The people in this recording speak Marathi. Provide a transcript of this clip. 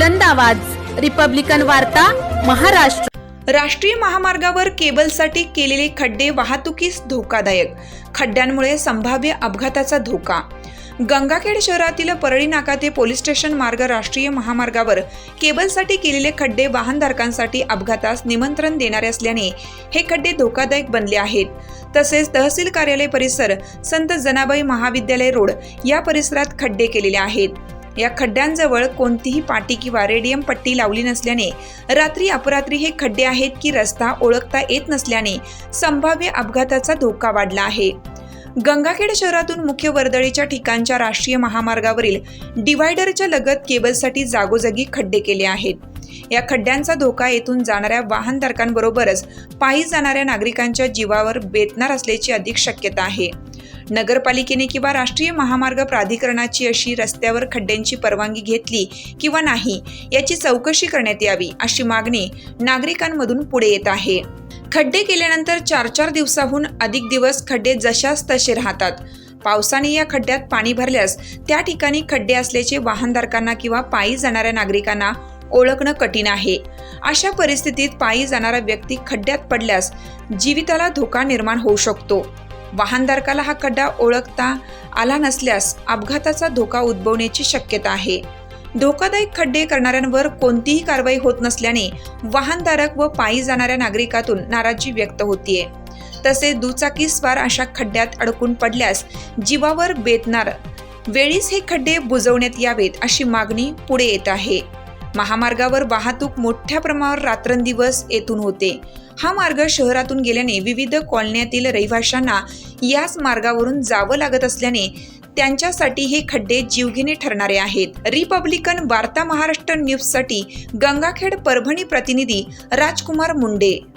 बुलंद आवाज. रिपब्लिकन वार्ता महाराष्ट्र. राष्ट्रीय महामार्गावर केबलसाठी केलेले खड्डे वाहतुकीस धोकादायक. खड्ड्यांमुळे संभाव्य अपघाताचा धोका. गंगाखेड शहरातील परळी नाका ते पोलीस स्टेशन मार्ग राष्ट्रीय महामार्गावर केबलसाठी केलेले खड्डे वाहनधारकांसाठी अपघातास निमंत्रण देणारे असल्याने हे खड्डे धोकादायक बनले आहेत. तसेच तहसील कार्यालय परिसर संत जनाबाई महाविद्यालय रोड या परिसरात खड्डे केलेले आहेत. या खड्ड्यांजवळ कोणतीही पाटी किंवा रेडियम पट्टी लावली नसल्याने रात्री अपरात्री हे खड्डे आहेत की रस्ता ओळखता येत नसल्याने संभाव्य अपघाताचा धोका वाढला आहे. गंगाखेड शहरातून मुख्य वर्दळीच्या ठिकाणच्या राष्ट्रीय महामार्गावरील डिव्हायडरच्या लगत केबलसाठी जागोजागी खड्डे केले आहेत. या खड्ड्यांचा धोका येथून जाणाऱ्या वाहनधारकांबरोबरच पायी जाणाऱ्या नागरिकांच्या जीवावर बेतणार असल्याची अधिक शक्यता आहे. नगरपालिकेने किंवा राष्ट्रीय महामार्ग प्राधिकरणाची अशी रस्त्यावर खड्ड्यांची परवानगी घेतली किंवा नाही याची चौकशी करण्यात यावी अशी मागणी नागरिकांमधून पुढे येत आहे. खड्डे केल्यानंतर चार चार दिवसाहून अधिक दिवस खड्डे जशास तसे राहतात. पावसाने या खड्ड्यात पाणी भरल्यास त्या ठिकाणी खड्डे असल्याचे वाहनधारकांना किंवा पायी जाणाऱ्या नागरिकांना ओळखणं कठीण आहे. अशा परिस्थितीत पायी जाणारा व्यक्ती खड्ड्यात पडल्यास जीविताला धोका निर्माण होऊ शकतो. वाहनधारकाला हा खड्डा ओळखता आला नसल्यास अपघाताचा धोका उद्भवण्याची शक्यता आहे. धोकादायक खड्डे करणाऱ्यांवर कोणतीही कारवाई होत नसल्याने वाहनधारक व पायी जाणाऱ्या नागरिकातून नाराजी व्यक्त होतीये. तसे दुचाकी स्वार अशा खड्ड्यात अडकून पडल्यास जीवावर बेतणार वेळीच हे खड्डे बुजवण्यात यावेत अशी मागणी पुढे येत आहे. महामार्गावर वाहतूक मोठ्या प्रमाणावर रात्रंदिवस येथून होते. हा मार्ग शहरातून गेल्याने विविध कॉलन्यातील रहिवाशांना याच मार्गावरून जावं लागत असल्याने त्यांच्यासाठी हे खड्डे जीवघेणे ठरणारे आहेत. रिपब्लिकन वार्ता महाराष्ट्र न्यूजसाठी गंगाखेड परभणी प्रतिनिधी राजकुमार मुंडे.